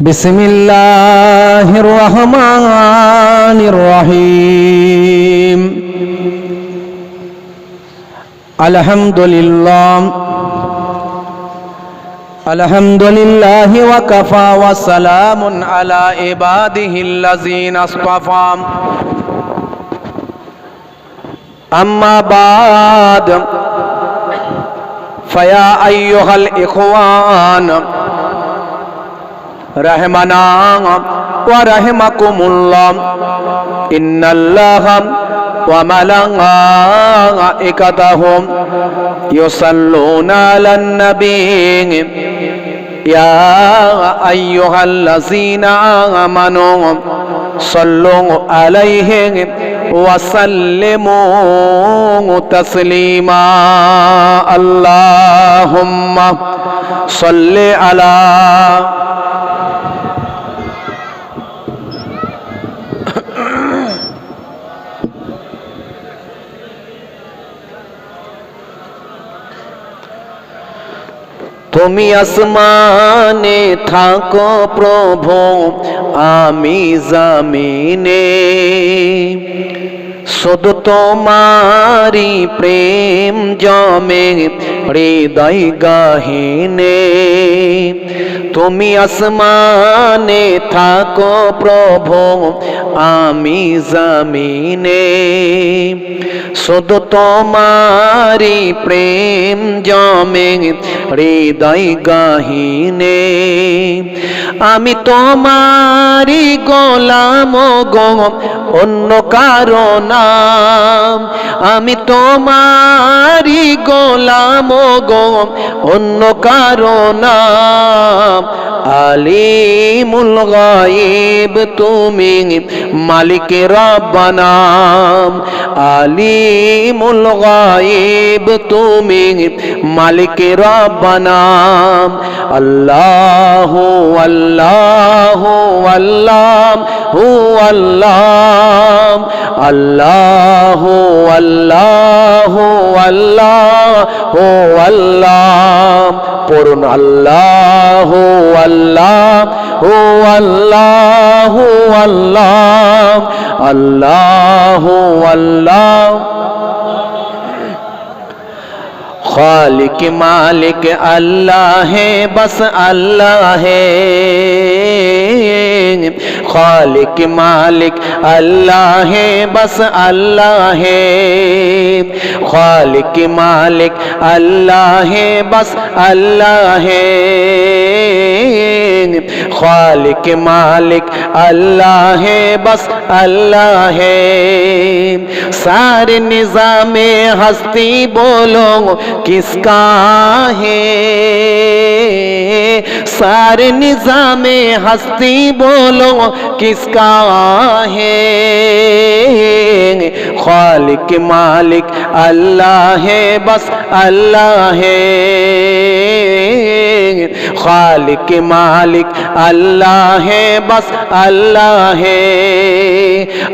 بسم الله الرحمن الرحيم الحمد لله الحمد لله وكفى وسلام على عباده الذين اصطفى أما بعد فيا أيها الإخوان রাহমানা ওয়া রাহমাকুমুল্লাহ ইন্নাল্লাহা ওয়া মালাইকাতাহু ইউসাল্লুনা আলান নবী ইয়া আইয়ুহাল্লাযীনা আমানু সাল্লু আলাইহি ওয়া সাল্লিমু তাসলিমা আল্লাহুম্মা সাল্লি তুমি আসমানে থাকো প্রভু আমি জামিনে। শুধু তোমারি প্রেম জমে, হৃদয় গাহিনে। তুমি আসমানে থাকো প্রভু, আমি জামিনে। শুধু তোমারি প্রেম জমে, হৃদয় গাহিনে। আমি তোমারি গোলাম গো, অন্য কারণ আমি তোমারি গোলাম গো, অন্য কারণ আলিমুল গায়েব তুমি মালিক রব্বানা আলিমুল গায়েব তুমি মালিক রব্বানা আল্লাহ আল্লাহ আল্লাহ হো আল্লাহ আল্লাহ হো আল্লাহ হো আল্লাহ হো আল্লাহ, পড়ুন আল্লাহ হো আল্লাহ হো আল্লাহ হো আল্লাহ আল্লাহ হো আল্লাহ। খালিক মালিক আল্লাহ হে, বস আল্লাহ হে। خالق مالک اللہ ہے بس اللہ ہے۔ خالق مالک اللہ ہے بس اللہ ہے۔ خالق مالک اللہ ہے، بس اللہ ہے۔ سارے نظام ہستی بولو، کس کا ہے؟ سارے نظام ہستی بولو، کس کا ہے؟ خالق مالک اللہ ہے، بس اللہ ہے۔ خالق مالک अल्लाह है बस अल्लाह है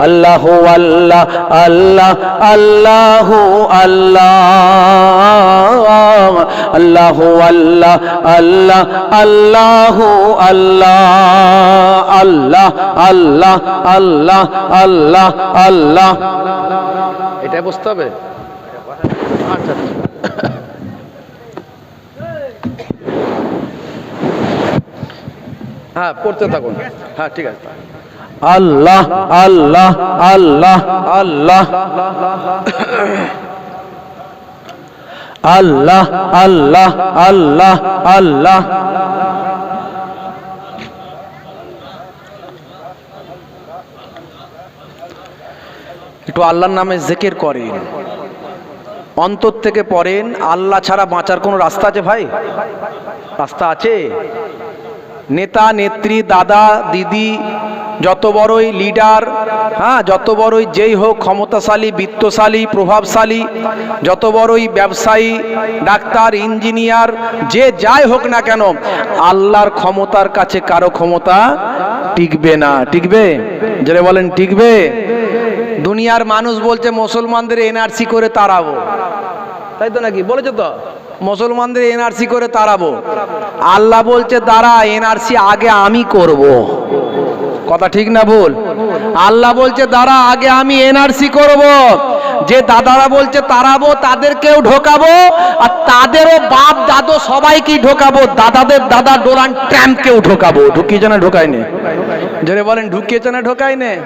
अल्लाह अल्लाह अल्लाह अल्लाह अल्लाह अल्लाह अल्लाह अल्लाह अल्लाह अल्लाह अल्लाह अल्लाह अल्लाह अल्लाह अल्लाह এটাই বুঝতে হবে আচ্ছা হ্যাঁ পড়তে থাকুন। হ্যাঁ ঠিক আছে। আল্লাহ আল্লাহ আল্লাহ আল্লাহ। আল্লাহ আল্লাহ আল্লাহ আল্লাহ। একটু আল্লাহর নামে জেকের করেন। অন্তর থেকে পড়েন। আল্লাহ ছাড়া বাঁচার কোনো রাস্তা আছে ভাই? রাস্তা আছে? নেতা, নেত্রী, দাদা, দিদি, যত বড়ই লিডার হ্যাঁ যত বড়ই যেই হোক ক্ষমতাশালী, বিত্তশালী, প্রভাবশালী, যত বড়ই ব্যবসায়ী, ডাক্তার, ইঞ্জিনিয়ার, যে যাই হোক না কেন, আল্লাহর ক্ষমতার কাছে কারও ক্ষমতা টিকবে না। টিকবে? যেটা বলেন, টিকবে? দুনিয়ার মানুষ বলছে, মুসলমানদের এনআরসি করে তাড়াবো। তাই তো নাকি? বলেছ তো? মুসলমানদের এনআরসি করে তাড়াবো। আল্লাহ বলছে, দাঁড়া, এনআরসি আগে আমি করব। কথা ঠিক না ভুল? আল্লাহ বলছে, দাঁড়া, আগে আমি এনআরসি করব। যে দাদারা বলছে, তাড়াবো, তাদেরকেও ঢোকাবো, আর তাদেরও বাপ, দাদু সবাইকেই ঢোকাবো। দাদাদের দাদা ডোনাল্ড ট্রাম্পকেও ঢোকাবো। ঢুকিয়েছে না ঢোকায়নি? জোরে বলেন, ঢুকিয়েছে না ঢোকায়নি?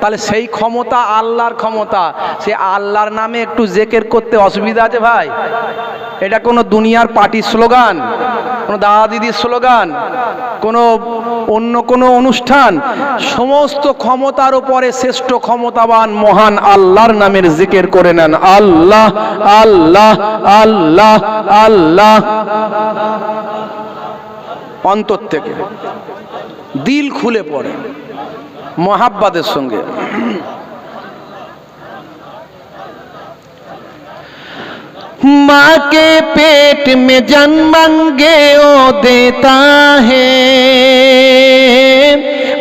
তাহলে সেই ক্ষমতা আল্লাহর ক্ষমতা। সে আল্লাহর নামে একটু জেকের করতে অসুবিধা আছে ভাই? এটা কোনো দুনিয়ার পার্টির স্লোগান, কোনো দাদা দিদির স্লোগান, কোনো অন্য কোনো অনুষ্ঠান। সমস্ত ক্ষমতার উপরে শ্রেষ্ঠ ক্ষমতাবান মহান আল্লাহর নামের জিকের করে নেন। আল্লাহ আল্লাহ আল্লাহ আল্লাহ। অন্তর থেকে। دل کھلے پڑے মহাব্বাদের سنگے ماں کے پیٹ میں جن منگے وہ دیتا ہے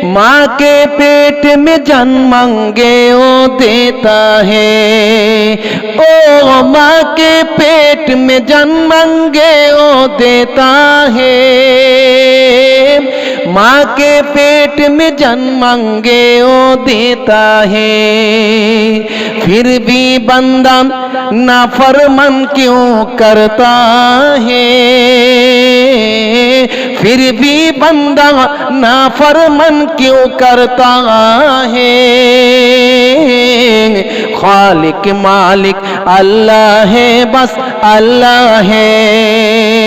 ماں کے پیٹ میں جن منگے وہ دیتا ہے او ماں کے پیٹ میں جن منگے وہ دیتا ہے ماں کے پیٹ میں جنمنگے وہ دیتا ہے، پھر بھی بندہ نافرمن کیوں کرتا ہے؟ پھر بھی بندہ نافرمن کیوں کرتا ہے؟ خالق مالک اللہ ہے، بس اللہ ہے۔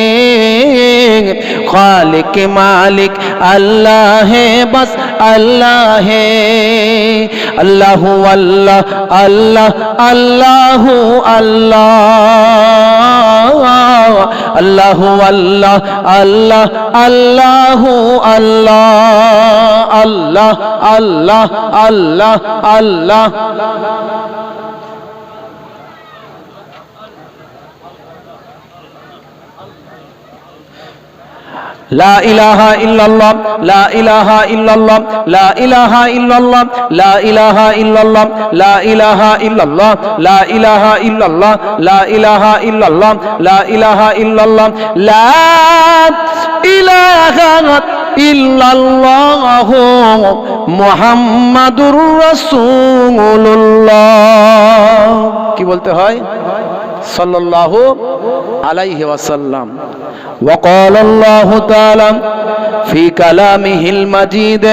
খালিক মালিক, আল্লাহ হে, বস আল্লাহ হে। আল্লাহ আল্লাহ আল্লাহ আল্লাহ আল্লাহ। আল্লাহ আল্লাহ আল্লাহ আল্লাহ আল্লাহ। আল্লাহ আল্লাহ আল্লাহ আল্লাহ। لا إله إلا الله لا إله إلا الله لا إله إلا الله لا إله إلا الله لا إله إلا الله لا إله إلا الله لا إله إلا الله لا إله إلا الله لا إله إلا الله محمد رسول الله কি বলতে হয় সাল্লাল্লাহু আলাইহি ওয়াসাল্লাম وقال الله تعالى في كلامه المجيد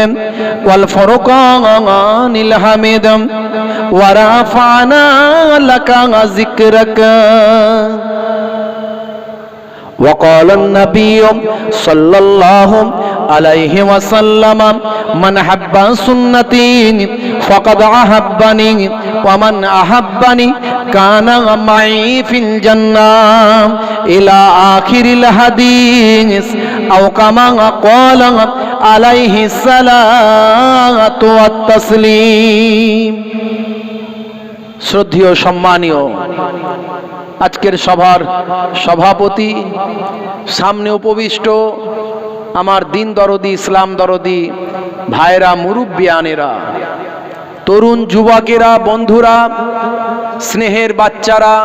والفرقان الحميد ورفعنا لك ذكرك وقال النبي صلى الله عليه وسلم من حب سنتي فقد أحبني ومن أحبني كان معي في الجنة إلى آخر الحديث أو كما قال عليه الصلاة والتسليم শ্রদ্ধেয় সম্মানীয় আজকের সভার সভাপতি, সামনে উপবিষ্ট আমার দিন দরদি, ইসলাম দরদি ভাইরা মুরব্বিয়ানেরা, তরুণ যুবকেরা, বন্ধুরা, স্নেহের বাচ্চারা,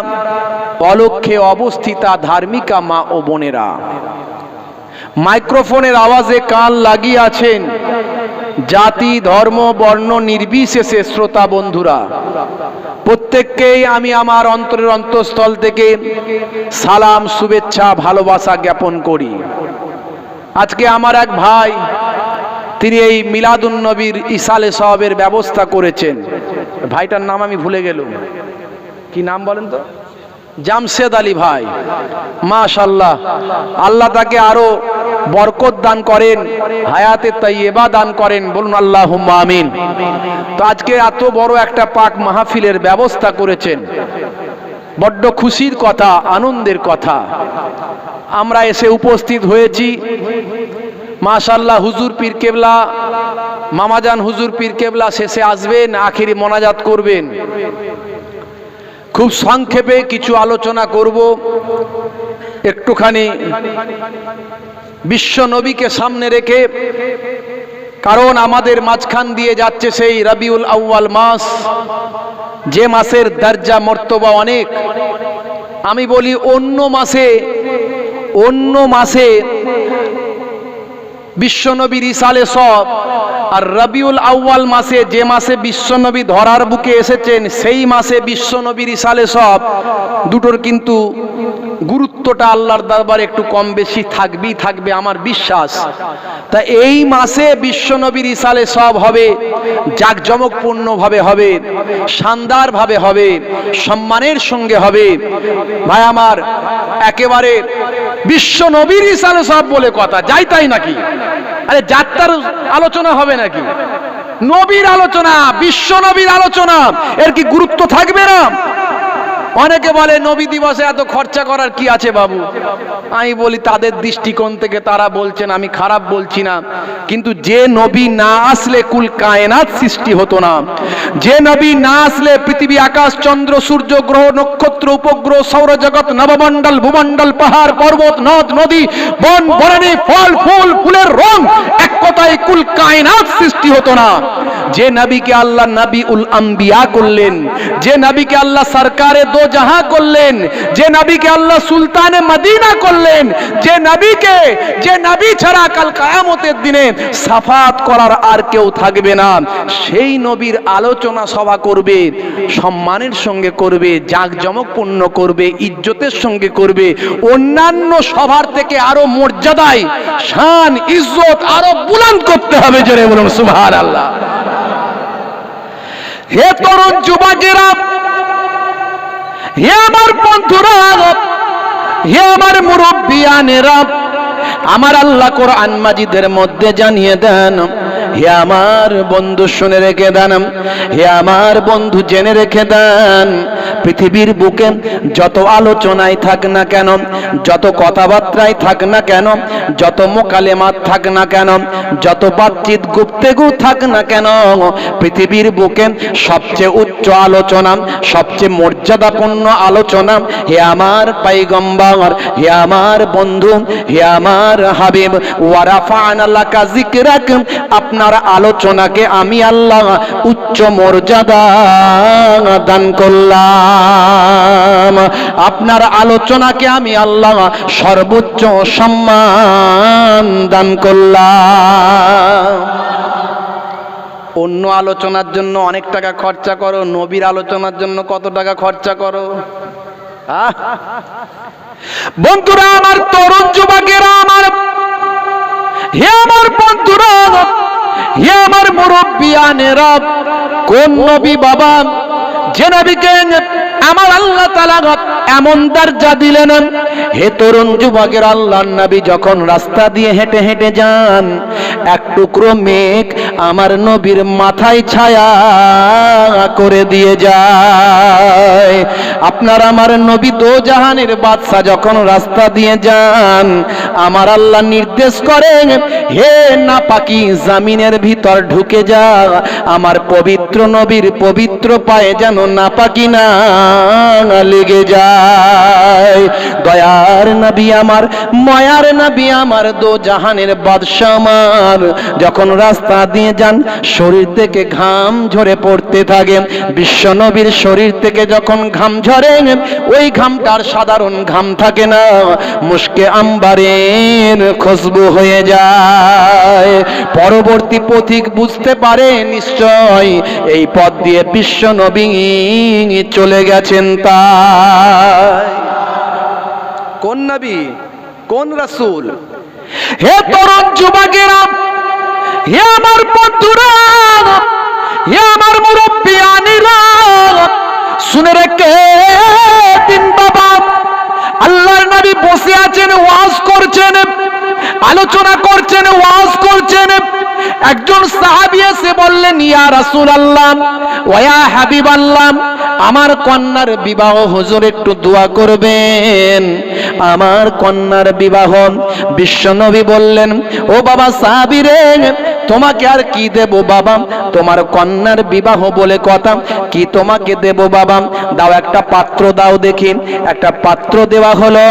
অলক্ষে অবস্থিতা ধার্মিকা মা ও বোনেরা, মাইক্রোফোনের আওয়াজে কান লাগিয়ে আছেন জাতি, ধর্ম, বর্ণ নির্বিশেষে শ্রোতা বন্ধুরা, প্রত্যেককেই আমি আমার অন্তরের অন্তঃস্থল থেকে সালাম, শুভেচ্ছা, ভালোবাসা জ্ঞাপন করি। আজকে আমার এক ভাই, তিনি এই মিলাদুন নবীর ইসালে সাহাবের ব্যবস্থা করেছেন। ভাইটার নাম আমি ভুলে গেলুম। কি নাম বলেন তো? জামশেদ আলী ভাই। মাশাল্লাহ আল্লাহ তাকে আরও বরকত দান করেন, হায়াতে তাইয়েবা দান করেন, বলুন আল্লাহ আমিন। তো আজকে এত বড় একটা পাক মাহফিলের ব্যবস্থা করেছেন। বড্ড খুশির কথা, আনন্দের কথা। আমরা এসে উপস্থিত হয়েছি। মাশাল্লাহ হুজুর পীর কেবলা, মামাজান হুজুর পীর কেবলা শেষে আসবেন, আখেরি মোনাজাত করবেন। খুব সংক্ষেপে কিছু আলোচনা করব। একটুখানি বিশ্ব নবীকে সামনে রেখে, কারণ আমাদের মাঝখান দিয়ে যাচ্ছে সেই রবিউল আউয়াল মাস। যে মাসের দরজা মর্তবা অনেক। আমি বলি, অন্য মাসে অন্য মাসে বিশ্বনবীর ইসালে সব আর রবিউল আউয়াল মাসে যে মাসে বিশ্বনবী ধরার বুকে এসেছেন, সেই মাসে বিশ্বনবীর ইসালে সব। দুটোর কিন্তু গুরুত্বটা আল্লাহর দরবারে একটু কম বেশি থাকবেই থাকবে আমার বিশ্বাস। তা এই মাসে বিশ্বনবীর ইসালে সব হবে, জাঁকজমকপূর্ণভাবে হবে, শানদারভাবে হবে, সম্মানের সঙ্গে হবে। ভাই আমার, একেবারে বিশ্ব নবীর ইসালে সব বলে কথা, যাই তাই নাকি? আরে যাত্রার আলোচনা হবে নাকি? নবীর আলোচনা, বিশ্ব নবীর আলোচনা, এর কি গুরুত্ব থাকবে না? অনেকে বলে নবী দিবসে এত খরচা করার কি আছে বাবু? আমি বলি, তাদের দৃষ্টিকোণ থেকে তারা বলছেন, আমি খারাপ বলছি না। কিন্তু যে নবী না আসলে কুল কায়নাত সৃষ্টি হতো না। যে নবী না আসলে পৃথিবী আকাশ, চন্দ্র, সূর্য, গ্রহ, নক্ষত্র, উপগ্রহ, সৌরজগৎ, নবমণ্ডল, ভূমণ্ডল, পাহাড়, পর্বত, নদ, নদী, বন বরণী ফল, ফুল, ফুলের রং, এক কথায় কুল কায়নাত সৃষ্টি হতো না। যে নবীকে আল্লাহ নবী উল আম্বিয়া করলেন, যে নবীকে আল্লাহ সরকারে দো জাহা করলেন, যে নবীকে আল্লাহ সুলতানে মদিনা করলেন, যে নবীকে, যে নবী ছাড়া কাল কায়ামতের দিনে সাফাত করার আর কেউ থাকবে না। সেই নবীর আলোচনা সভা করবে, সম্মানের সঙ্গে করবে, জাঁকজমকপূর্ণ করবে, ইজ্জতের সঙ্গে করবে। অন্যান্য সভার থেকে আরও মর্যাদায়, শান, ইজ্জত আরও বুলন্দ করতে হবে জোরে বলুন সুবহান আল্লাহ হে তরুণ যুবকেরা হে আমার বন্ধুরা হে আমার মুরব্বিয়ানেরা আমার আল্লাহ কোরআন মাজিদের মধ্যে জানিয়ে দেন হে আমার বন্ধু শুনে রেখে দেন। হে আমার বন্ধু জেনে রেখে দেন। পৃথিবীর বুকে যত আলোচনায় থাক না কেন, যত কথাবার্তায় থাক না কেন, যত মোকালেমাত থাক না কেন, যত বাতচিত গুপ্তেগু থাক না কেন, পৃথিবীর বুকে সবচেয়ে উচ্চ আলোচনা, সবচেয়ে মর্যাদাপূর্ণ আলোচনা, হে আমার পাইগম্বর, হে আমার বন্ধু, হে আমার হাবিব। ওয়ারাফান জিকরাক আপনার আলোচনাকে আমি আল্লাহ উচ্চ মর্যাদা দান করলাম। আপনার আলোচনাকে আমি আল্লাহ সর্বোচ্চ সম্মান দান করলাম। অন্য আলোচনার জন্য অনেক টাকা খরচা করো, নবীর আলোচনার জন্য কত টাকা খরচা করো! বন্ধুরা, আমার তরুণ যুবকেরা, আমার হে আমার বন্ধুরা হে আমার মুরব্বিয়ানেরা কোন নবী বাবা? যে নবীকে আমার আল্লাহ তালা এমন দরজা দিলেন। হে তরুণ যুবকের আল্লাহর নবী, যখন রাস্তা দিয়ে হেঁটে হেঁটে যান, এক টুকরো মেঘ আমার নবীর মাথায় ছায়া করে দিয়ে যায়। আপনার আমার নবী দো জাহানের বাদশা যখন রাস্তা দিয়ে যান, আমার আল্লাহ নির্দেশ করেন, হে না পাকি জামিনের ভিতর ঢুকে যা, আমার পবিত্র নবীর পবিত্র পায়ে যেন না পাকি না লেগে যায়। দয়ার নবী আমার, ময়ার নবী আমার, দো জাহানের বাদশা আমার। যখন রাস্তা দিয়ে যান, শরীর থেকে ঘাম ঝরে পড়তে থাকে। বিশ্ব নবীর শরীর থেকে যখন ঘাম ঝরে, ওই ঘামটার সাধারণ ঘাম থাকে না। মুশকে আম্বারের খুশবু হয়ে যায়। পরবর্তী পথিক বুঝতে পারে নিশ্চয়, এই পথ দিয়ে বিশ্ব নবী চলে গেছেন তাই কোন নবী? কোন রাসূল? হে তরুণ যুবকেরা, হে আমার বন্ধুরা, হে আমার মুরব্বিয়ানিরা শুনে রেখে। নবী বসে আছেন, ওয়াজ করছেন, আলোচনা করছেন, ওয়াজ করছেন। একজন সাহাবী এসে বললেন, ইয়া রাসূল আল্লাহ ওয়া হাবিব আল্লাহ আমার কন্যার বিবাহ, হুজুর একটু দোয়া করবেন। আমার কন্যার বিবাহ, বিশ্বনবী বললেন, ও বাবা সাহাবী রে তোমাকে আর কি দেব বাবা? তোমার কন্যার বিবাহ বলে কথা। কি তোমাকে দেব বাবা? দাও একটা পাত্র দাও দেখি। একটা পাত্র দেওয়া হলো।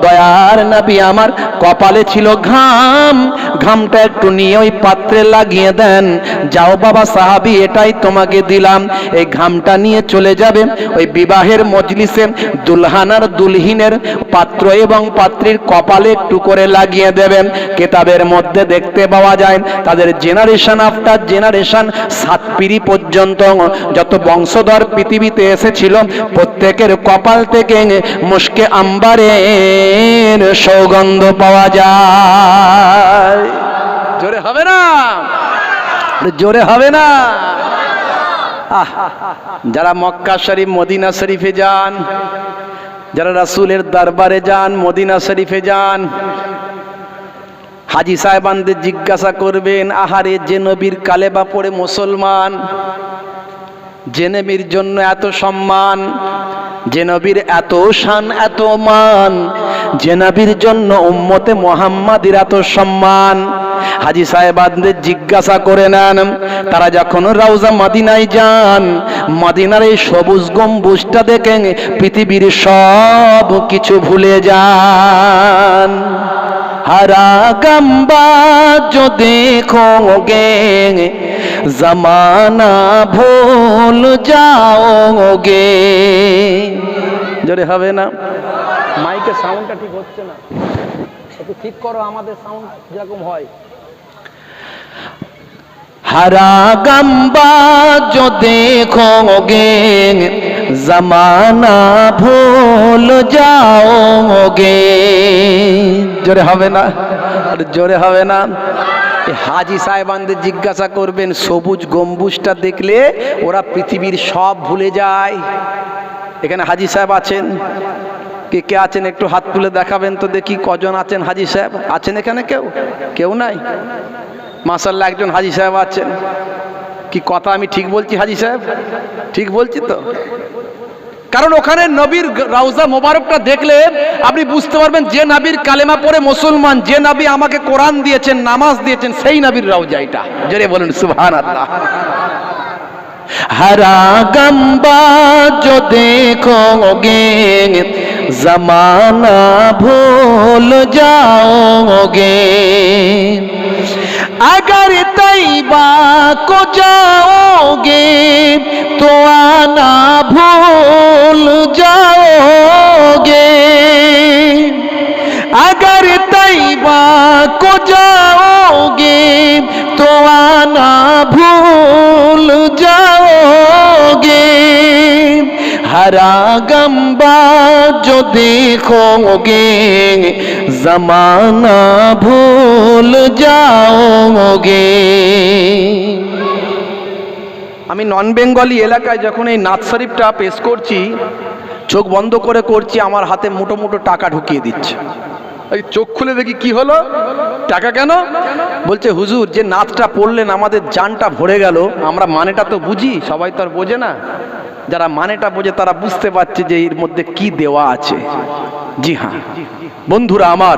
দয়ার নাবি আমার কপালে ছিল ঘাম। ঘামটা একটু নিয়ে ওই পাত্রে লাগিয়ে দেন। যাও বাবা সাহাবি, এটাই তোমাকে দিলাম। এই ঘামটা নিয়ে চলে যাবে ওই বিবাহের মজলিসে দুলহানার দুলহিনের পাত্র এবং পাত্রীর কপালে একটু করে লাগিয়ে দেবেন। কেতাবের মধ্যে দেখতে পাওয়া যায়। তাদের জেনারেশন আফটার জেনারেশন সাত পিড়ি পর্যন্ত যত বংশধর পৃথিবীতে এসেছিল, প্রত্যেকের কপাল থেকে মুশকে আম্বারের সৌগন্ধ পাওয়া যায়। জোরে হবে না? জোরে হবে না? যারা মক্কা শরীফ, মদিনা শরীফে যান, যারা রাসূলের দরবারে যান, মদিনা শরীফে যান হাজি সাহেবানদের জিজ্ঞাসা করবেন, আহারে যে নবীর কালেবা পড়ে মুসলমান? যে নবীর জন্য এত সম্মান? যে নবীর এত শান, এত মান? যে নবীর জন্য উম্মতে মোহাম্মদের এত সম্মান? হাজি সাহেবানদের জিজ্ঞাসা করে নেন, তারা যখন রাউজা মাদিনায় যান, মাদিনার এই সবুজ গম্বুজটা দেখে পৃথিবীর সব কিছু ভুলে যান। हरा गंबा जो देखोगे जमाना भूल जाओगे জোরে হবে না মাইকের সাউন্ডটা ঠিক হচ্ছে না একটু ঠিক করো আমাদের সাউন্ড যেরকম হয় हरा गंबा जो देखोगे जमाना भूल जाओगे জোরে হবে না? আর জোরে হবে না? হাজি সাহেবানদের জিজ্ঞাসা করবেন, সবুজ গম্বুজটা দেখলে ওরা পৃথিবীর সব ভুলে যায়। এখানে হাজি সাহেব আছেন। কে কে আছেন? একটু হাত তুলে দেখাবেন তো দেখি কজন আছেন হাজি সাহেব। আছেন এখানে কেউ? কেউ নাই? মাসাল্লাহ একজন হাজি সাহেব আছেন। কি কথা আমি ঠিক বলছি হাজি সাহেব? ঠিক বলছি তো? কারণ ওখানে নবীর রাউজা মোবারকটা দেখলে আপনি বুঝতে পারবেন যে নবীর কালেমা পড়ে মুসলমান যে নবী আমাকে কোরআন দিয়েছেন নামাজ দিয়েছেন সেই নবীর রাউজা এটা জোরে বলুন সুবহান আল্লাহ हरा गंबा जो देखोगे जमाना भूल जाओगे अगर तैबा को जाओगे तो आना भूल जाओगे अगर तैबा को जाओगे तो आना भूल जाओगे ہرا گمبا جو دیکھو گے زمانہ بھول جاؤ گے আমি নন বেঙ্গলি এলাকায় যখন এই নাথ শরীফটা পেশ করছি চোখ বন্ধ করে করছি আমার হাতে মোটো মোটো টাকা ঢুকিয়ে দিচ্ছে। চোখ খুলে দেখি কি হলো? টাকা কেন? বলছে হুজুর যে নাচটা পড়লেন আমাদের জানটা ভরে গেল। আমরা মানেটা তো বুঝি সবাই তো আর বোঝে না। যারা মানেটা বোঝে তারা বুঝতে পারছে যে এর মধ্যে কি দেওয়া আছে জি হ্যাঁ বন্ধুরা আমার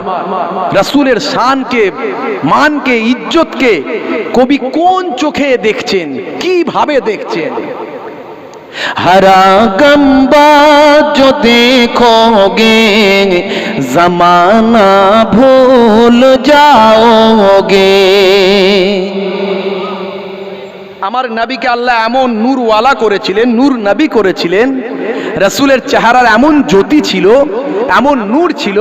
রাসূলের শানকে মানকে ইজ্জতকে কবি কোন চোখে দেখছেন কিভাবে দেখছেন हरा गंबा जो देखोगे जमाना भूल जाओगे আমার নবীকে আল্লাহ এমন নূরওয়ালা করেছিলেন, নূর নবী করেছিলেন, রাসূলের চেহারার এমন জ্যোতি ছিল, এমন নূর ছিল।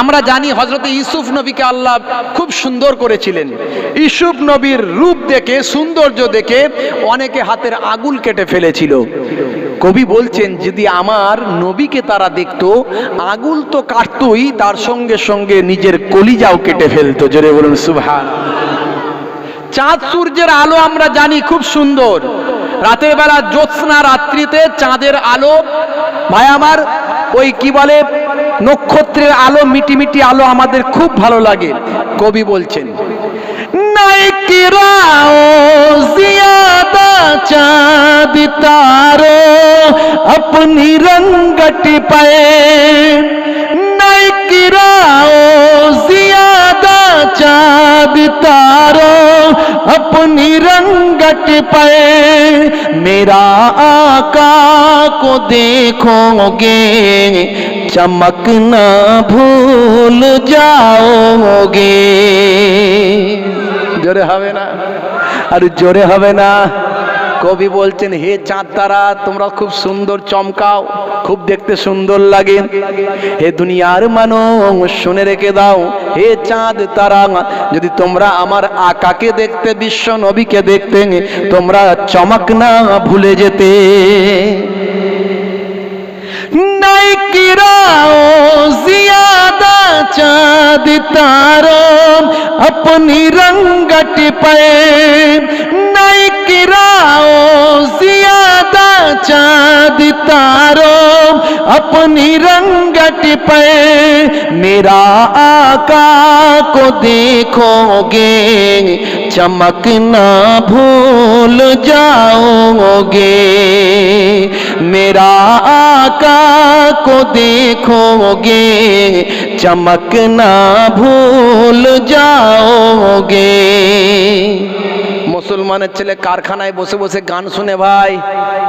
আমরা জানি হজরত ইউসুফ নবীকে আল্লাহ খুব সুন্দর করেছিলেন। ইউসুফ নবীর রূপ দেখে, সৌন্দর্য দেখে অনেকে হাতের আগুল কেটে ফেলেছিল। কবি বলছেন, যদি আমার নবীকে তারা দেখতো আগুল তো কাটতই, তার সঙ্গে সঙ্গে নিজের কলিজাও কেটে ফেলতো। জোরে বলুন, সুবহান। চাঁদ সূর্যের আলো আমরা জানি খুব সুন্দর। রাতের বেলা জ্যোৎস্না রাত্রিতে চাঁদের আলো। ভাই, আমার ওই কি বলে, নক্ষত্রের আলো, মিটি মিটি আলো আমাদের খুব ভালো লাগে, কবি বলছেন। তারো আপনি রঙ্গটি পায়ে। নাই ও জিয়া चाद तारो अपनी रंगट पे मेरा आका को देखोगे चमक न भूल जाओगे जोरे हवे ना अरे जोरे हवे ना কবি বলছেন হে চাঁদ তারা তোমরা খুব সুন্দর চমকাও খুব দেখতে সুন্দর লাগে হে দুনিয়ার মানুষ শুনে রেখে দাও হে চাঁদ তারা যদি তোমরা আমার আকাকে দেখতে বিশ্ব নবীকে দেখতে তোমরা চমক না ভুলে যেতে नहीं गिराओ ज्यादा चाँद तारों अपनी रंगट पे नहीं गिराओ ज्यादा चाँद तारों अपनी रंगट पे मेरा आका को देखोगे चमकना भूल जाओगे मेरा आका को देखोगे चमकना भूल जाओगे মুসলমানের ছেলে কারখানায় বসে বসে গান শুনে ভাই,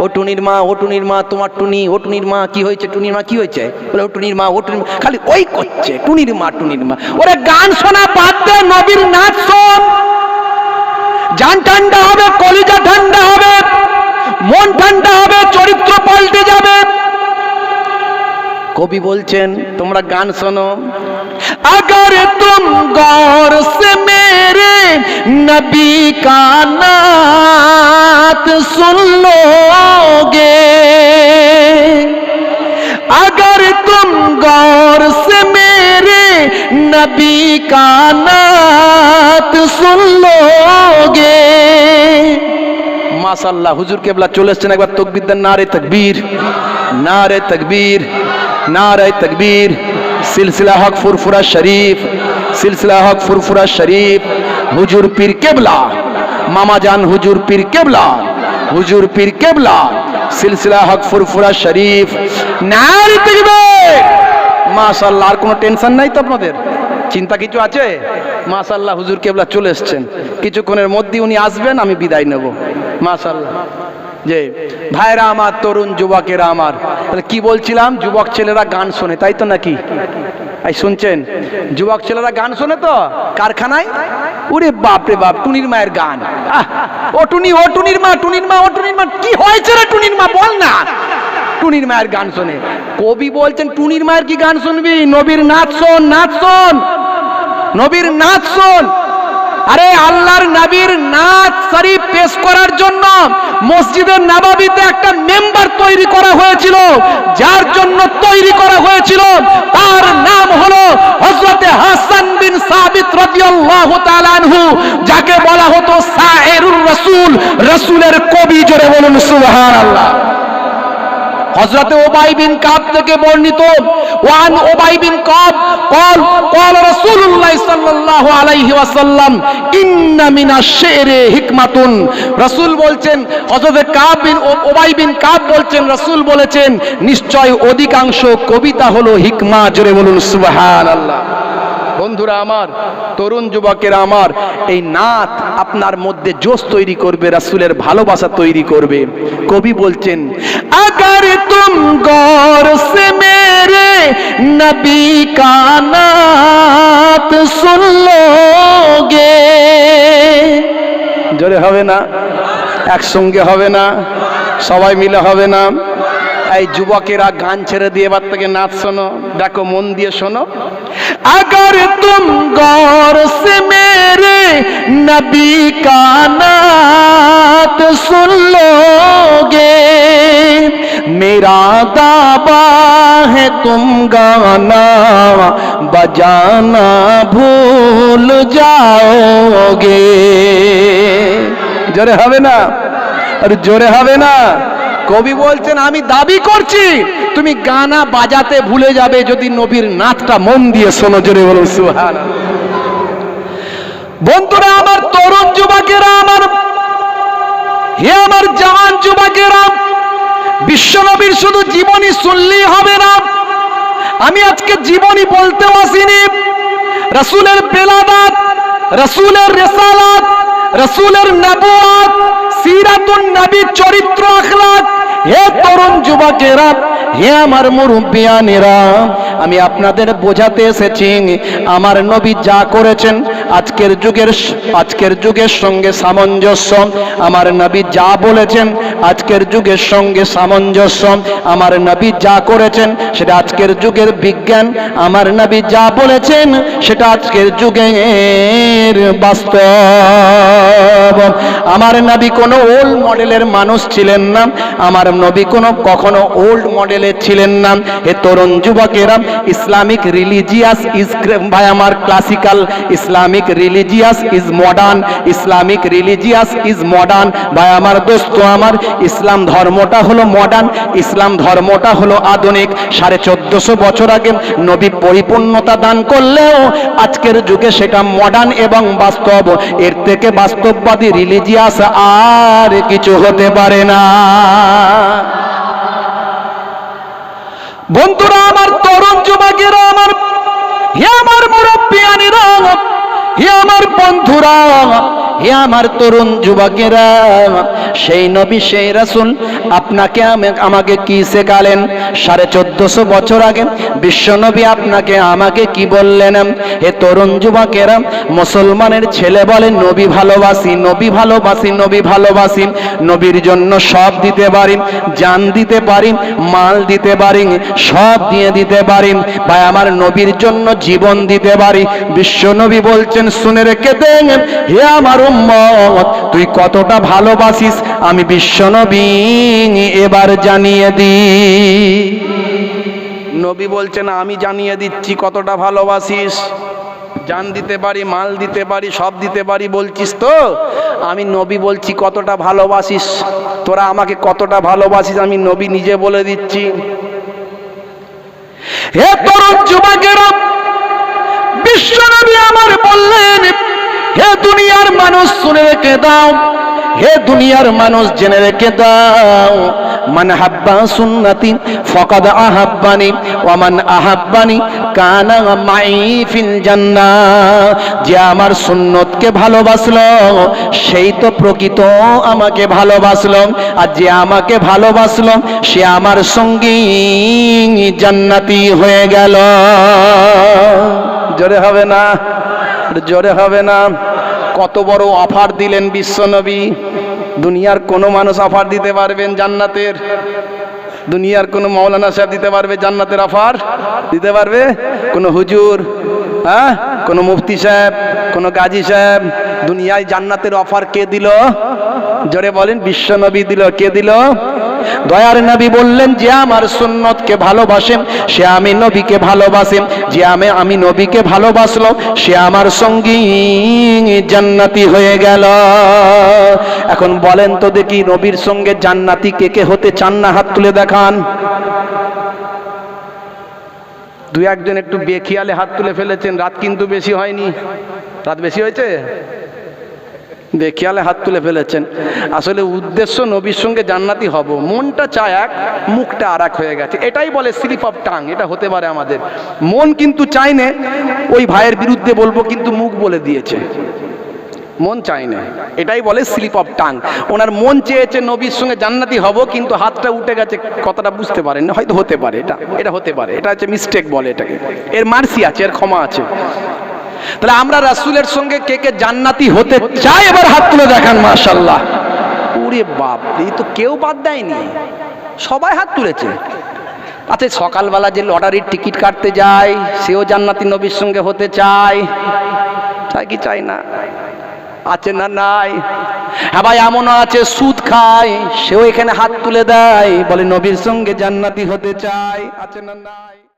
ও টুনির মা, ও টুনির মা, তোমার টুনি, ও টুনির মা, কি হয়েছে? টুনির মা, কি হয়েছে? বলে, ও টুনির মা, ও টুনির মা। খালি ওই করছে, টুনির মা টুনির মা। ওরে গান শোনা বাদ দে, নবীর নাচ শোন। জান ঠান্ডা হবে, কলিজা ঠান্ডা হবে, মন ঠান্ডা হবে, চরিত্র পাল্টে যাবে। কবি বলছেন তোমরা গান শোনো अगर तुम गौर से मेरे नबी का नात सुन लोगे अगर तुम गौर से मेरे नबी का नात सुन लोगे মাশাল্লাহ হুজুর কেবলা চলে এসছেন একবার তকবির দেন, নারে তকবীর নারে তকবীর নারে তকবীর, সিলসিলা হক ফুরফুরা শরীফ, সিলসিলা হক ফুরফুরা শরীফ, হুজুর পীর কেবলা, মামা জান হুজুর পীর কেবলা, হুজুর পীর কেবলা, সিলসিলা হক ফুরফুরা শরীফ, নারে তকবীর। মাশাল্লাহ আর কোনো টেনশন নাই তো আপনাদের? চিন্তা কিছু আছে? মাশাল্লাহ হুজুর কেবলা চলে এসছেন। কিছুক্ষণের মধ্যে উনি আসবেন, আমি বিদায় নেব। মাশাল্লাহ যে, ভাইরা আমার, তরুণ যুবকেরা আমার, তাহলে কি বলছিলাম? যুবক ছেলেরা গান শোনে, তাই তো নাকি? এই শুনছেন? যুবক ছেলেরা গান শোনে তো? কারখানায়? ওরে বাপ রে বাপ, টুনির মায়ের গান। ও টুনি, ও টুনির মা টুনির মা, ও টুনির মা, কি হয়েছে রে টুনির মা, বল না। টুনির মায়ের গান শোনে। কবি বলছেন, টুনির মায়ের কি গান শুনবি? নবীর নাচ শোন নাচ শোন। নবীর নাচ শোন। আরে আল্লাহর নবীর নাচ শরীফ পেশ করার জন্য মসজিদের নাবাবিতে একটা মেম্বার তৈরি করা হয়েছিল, যার জন্য তৈরি করা হয়েছিল। তার নাম হলো হযরতে হাসান বিন সাবিত রাদিয়াল্লাহু তাআলা আনহু, যাকে বলা হতো সায়েরুর রাসূল। রাসূলের কবি জোরে বলুন, সুবহানাল্লাহ। হজরতে ওবাই বিন কাব থেকে বর্ণিত। ওয়ান ওবাই বিন কাব কল কল রাসূলুল্লাহ সাল্লাল্লাহু আলাইহি ওয়াসাল্লাম, ইন্না মিনাশ শি'রি হিকমাতুন। রাসূল বলছেন, হযরতে কাব বিন ওবাই বিন কাব বলছেন, রাসূল বলেছেন, নিশ্চয় অধিকাংশ কবিতা হলো হিকমা। জোরে বলুন, সুবহানাল্লাহ। বন্ধুরা আমার, তরুণ যুবকেরা আমার, এই নাথ আপনার মধ্যে জোশ তৈরি করবে, রাসুলের ভালোবাসা তৈরি করবে। কবি বলছেন, আগার তুম গর সে মেরে নবী কা জোরে হবে না? একসঙ্গে হবে না? সবাই মিলে হবে না? এই যুবকেরা গান ছেড়ে দিয়ে এবার থেকে নাচ শোনো দেখো মন দিয়ে শোনো अगर तुम गौर से मेरे नबी का नात सुन लोगे मेरा दावा है तुम गाना बजाना भूल जाओगे জোরে হবে না আর জোরে হবে না কবি বলছেন, আমি দাবি করছি, তুমি গানা বাজাতে ভুলে যাবে যদি নবীর নাচটা মন দিয়ে শোনো জোরে বলুন সুহান বন্ধুরা, আমার তরুণ যুবকেরা, আমার হে আমার জওয়ান যুবকেরা বিশ্বনবীর শুধু জীবনী শুনলেই হবে না। আমি আজকে জীবনী বলতে আসিনি। রাসূলের বেলাদাত, রাসূলের রেসালাত, রসুলের নবুয়াত, সিরাতুন নবীর চরিত্র আখলাক হে তরুণ যুবকেরা হে আমার মুরব্বিয়ানেরা, আমি আপনাদের বোঝাতে এসেছি, আমার নবী যা করেছেন, আজকের যুগের আজকের যুগের সঙ্গে সামঞ্জস্য। আমার নবী যা বলেছেন, আজকের যুগের সঙ্গে সামঞ্জস্য। আমার নবী যা করেছেন, সেটা আজকের যুগের বিজ্ঞান। আমার নবী যা বলেছেন, সেটা আজকের যুগের বাস্তব। আমার নবী কোনো ওল্ড মডেলের মানুষ ছিলেন না। আমার নবী কোনো কখনো ওল্ড মডেলের ছিলেন না। হে তরুণ যুবকেরা, ইসলামিক রিলিজিয়াস ইজ ভাই আমার classical Islamic religious is modern Islamic religious is modern ভাই আমার দোস্ত আমার, ইসলাম ধর্মটা হলো মডার্ন ইসলাম ধর্মটা হলো আধুনিক। সাড়ে চোদ্দশো বছর আগে নবী পরিপূর্ণতা দান করলেও আজকের যুগে সেটা মডার্ন এবং বাস্তব। এর থেকে বাস্তববাদী রিলিজিয়াস আর কিছু হতে পারে না। বন্ধুরা আমার তরুণ যুবকেরা আমার আমার মুরব্বিয়ানিরা হে আমার বন্ধুরা হে আমার তরুণ যুবকেরা, সেই নবী, সেই রাসুল, আপনাকে আমাকে কি শেখালেন? সাড়ে চোদ্দশো বছর আগে বিশ্ব নবী আপনাকে আমাকে কি বললেন? হে তরুণ যুবকেরা, মুসলমানের ছেলে বলে নবী ভালোবাসি নবী ভালোবাসি নবী ভালোবাসি। নবীর জন্য সব দিতে পারি, জান দিতে পারি, মাল দিতে পারি, সব দিয়ে দিতে পারি। ভাই, আমার নবীর জন্য জীবন দিতে পারি। বিশ্ব নবী বলছেন, শুনে রেখে দেন, হে আমার উম্মত, তুই কতটা ভালোবাসিস? আমি বিশ্ব নবী এবার জানিয়ে দি। নবী বলছেন, আমি জানিয়ে দিচ্ছি কতটা ভালোবাসিস। জান দিতে পারি, মাল দিতে পারি, সব দিতে পারি বলছিস তো? আমি নবী বলছি, কতটা ভালোবাসিস? তোরা আমাকে কতটা ভালোবাসিস? আমি নবী নিজে বলে দিচ্ছি। বিশ্ব নবী আমার বললেন হে দুনিয়ার মানুষ শুনে রেখে দাও। হে দুনিয়ার মানুষ জেনে রেখে দাও। মান হাব্বা সুন্নতি ফকাদ আহাব্বানি ওয়ামান আহাব্বানি কানা মাই ফিল যে আমার সুন্নতকে ভালোবাসলো, সেই তো প্রকৃত আমাকে ভালোবাসলো। আর যে আমাকে ভালোবাসলো, সে আমার সঙ্গী জান্নাতি হয়ে গেল। জোরে হবে না? জোরে হবে না। কত বড় অফার দিলেন বিশ্বনবী দুনিয়ার কোনো মানুষ অফার দিতে পারবেন জান্নাতের। দুনিয়ার কোনো মৌলানা সাহেব দিতে পারবে জান্নাতের অফার? দিতে পারবে? কোনো হুজুর হ্যাঁ? কোনো মুফতি সাহেব, কোনো গাজী সাহেব, দুনিয়ায় জান্নাতের অফার কে দিল? জোরে বলেন বিশ্বনবী দিল, কে দিল? দয়ার নবী বললেন, যে আমার সুন্নতকে ভালোবাসেন, সে আমি নবীকে ভালোবাসেন, যে আমি আমি নবীকে ভালোবাসলো সে আমার সঙ্গী জান্নাতি হয়ে গেল। এখন বলেন তো দেখি নবীর সঙ্গে জান্নাতি কে কে হতে চান না? হাত তুলে দেখান। দু একজন একটু বেখিয়ালে হাত তুলে ফেলেছেন, রাত কিন্তু বেশি হয়নি। রাত বেশি হয়েছে? বেখিয়ালে হাত তুলে ফেলেছেন। আসলে উদ্দেশ্য নবীর সঙ্গে জান্নাতি হব। মনটা চায় এক, মুখটা আর এক হয়ে গেছে। এটাই বলে স্লিপ অফ টাং, এটা হতে পারে আমাদের। মন কিন্তু চায় না, ওই ভাইয়ের বিরুদ্ধে বলব কিন্তু মুখ বলে দিয়েছে। মন চায় না। এটাই বলে স্লিপ অফ টাং। ওনার মন চেয়েছে নবীর সঙ্গে জান্নাতি হব, কিন্তু হাতটা উঠে গেছে, কথাটা বুঝতে পারেন হয়তো হতে পারে এটা এটা হতে পারে। এটা হচ্ছে মিস্টেক বলে এটাকে। এর মার্সি আছে, এর ক্ষমা আছে। তাহলে আমরা রাসূলের সঙ্গে কে কে জান্নাতি হতে চাই, এবার হাত তুলে দেখান মাশাল্লাহ ওরে বাপ, এই তো কেউ বাদ দেয়নি। সবাই হাত তুলেছে। আচ্ছা সকালবেলা যে লটারির টিকিট কাটতে যায়, সেও জান্নাতি নবীর সঙ্গে হতে চায়। চাই কি চাই না? আছে না নাই? হ্যাঁ ভাই, এমনও আছে, সুদ খায়, সেও এখানে হাত তুলে দেয়, বলে নবীর সঙ্গে জান্নাতি হতে চায়, আছে না নাই?